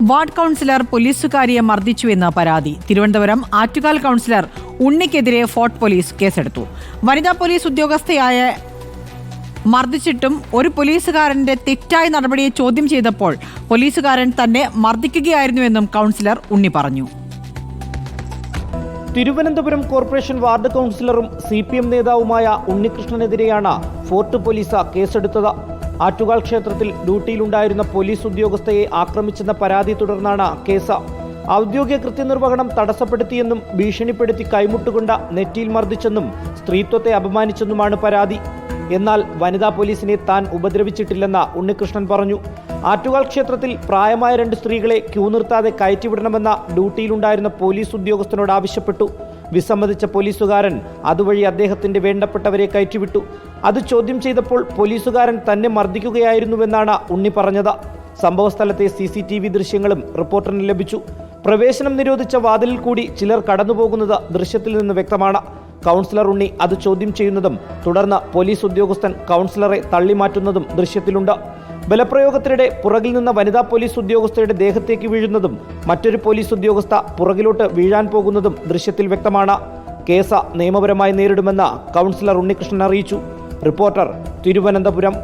Ward councillor പോലീസുകാരിയെ മർദ്ദിച്ചുവെന്ന് പരാതി. തിരുവനന്തപുരം ആറ്റുകാൽ കൗൺസിലർ ഉണ്ണിക്കെതിരെ ഫോർട്ട് പോലീസ് കേസെടുത്തു. വനിതാ പോലീസ് ഉദ്യോഗസ്ഥയായ മർദ്ദിച്ചിട്ടും ഒരു പോലീസുകാരന്റെ തെറ്റായ നടപടിയെ ചോദ്യം ചെയ്തപ്പോൾ പോലീസുകാരൻ തന്നെ മർദ്ദിക്കുകയായിരുന്നുവെന്നും കൗൺസിലർ ഉണ്ണി പറഞ്ഞു. തിരുവനന്തപുരം കോർപ്പറേഷൻ വാർഡ് കൗൺസിലറും സി പി എം നേതാവുമായ ഉണ്ണികൃഷ്ണനെതിരെയാണ് ഫോർട്ട് പോലീസ് കേസെടുത്തത്. ആറ്റുകാൽ ക്ഷേത്രത്തിൽ ഡ്യൂട്ടിയിലുണ്ടായിരുന്ന പോലീസ് ഉദ്യോഗസ്ഥയെ ആക്രമിച്ചെന്ന പരാതി തുടർന്നാണ് കേസ്. ഔദ്യോഗിക കൃത്യനിർവഹണം തടസ്സപ്പെടുത്തിയെന്നും ഭീഷണിപ്പെടുത്തി കൈമുട്ടുകൊണ്ട നെറ്റിയിൽ മർദ്ദിച്ചെന്നും സ്ത്രീത്വത്തെ അപമാനിച്ചെന്നുമാണ് പരാതി. എന്നാൽ വനിതാ പോലീസിനെ താൻ ഉപദ്രവിച്ചിട്ടില്ലെന്ന ഉണ്ണികൃഷ്ണൻ പറഞ്ഞു. ആറ്റുകാൽ ക്ഷേത്രത്തിൽ പ്രായമായ രണ്ട് സ്ത്രീകളെ ക്യൂ നിർത്താതെ കയറ്റിവിടണമെന്ന ഡ്യൂട്ടിയിലുണ്ടായിരുന്ന പോലീസ് ഉദ്യോഗസ്ഥനോട് ആവശ്യപ്പെട്ടു. വിസമ്മതിച്ച പോലീസുകാരൻ അതുവഴി അദ്ദേഹത്തിന്റെ വേണ്ടപ്പെട്ടവരെ കയറ്റിവിട്ടു. അത് ചോദ്യം ചെയ്തപ്പോൾ പോലീസുകാരൻ തന്നെ മർദ്ദിക്കുകയായിരുന്നുവെന്നാണ് ഉണ്ണി പറഞ്ഞത്. സംഭവസ്ഥലത്തെ സി സി ടി വി ദൃശ്യങ്ങളും റിപ്പോർട്ടറിന് ലഭിച്ചു. പ്രവേശനം നിരോധിച്ച വാതിലിൽ കൂടി ചിലർ കടന്നുപോകുന്നത് ദൃശ്യത്തിൽ നിന്ന് വ്യക്തമാണ്. കൗൺസിലർ ഉണ്ണി അത് ചോദ്യം ചെയ്യുന്നതും തുടർന്ന് പോലീസ് ഉദ്യോഗസ്ഥൻ കൗൺസിലറെ തള്ളിമാറ്റുന്നതും ദൃശ്യത്തിലുണ്ട്. ബലപ്രയോഗത്തിനിടെ പുറകിൽ നിന്ന വനിതാ പോലീസ് ഉദ്യോഗസ്ഥയുടെ ദേഹത്തേക്ക് വീഴുന്നതും മറ്റൊരു പോലീസ് ഉദ്യോഗസ്ഥ പുറകിലോട്ട് വീഴാൻ പോകുന്നതും ദൃശ്യത്തിൽ വ്യക്തമാണ്. കേസ് നിയമപരമായി നേരിടുമെന്ന് കൗൺസിലർ ഉണ്ണികൃഷ്ണൻ അറിയിച്ചു. റിപ്പോർട്ടർ തിരുവനന്തപുരം.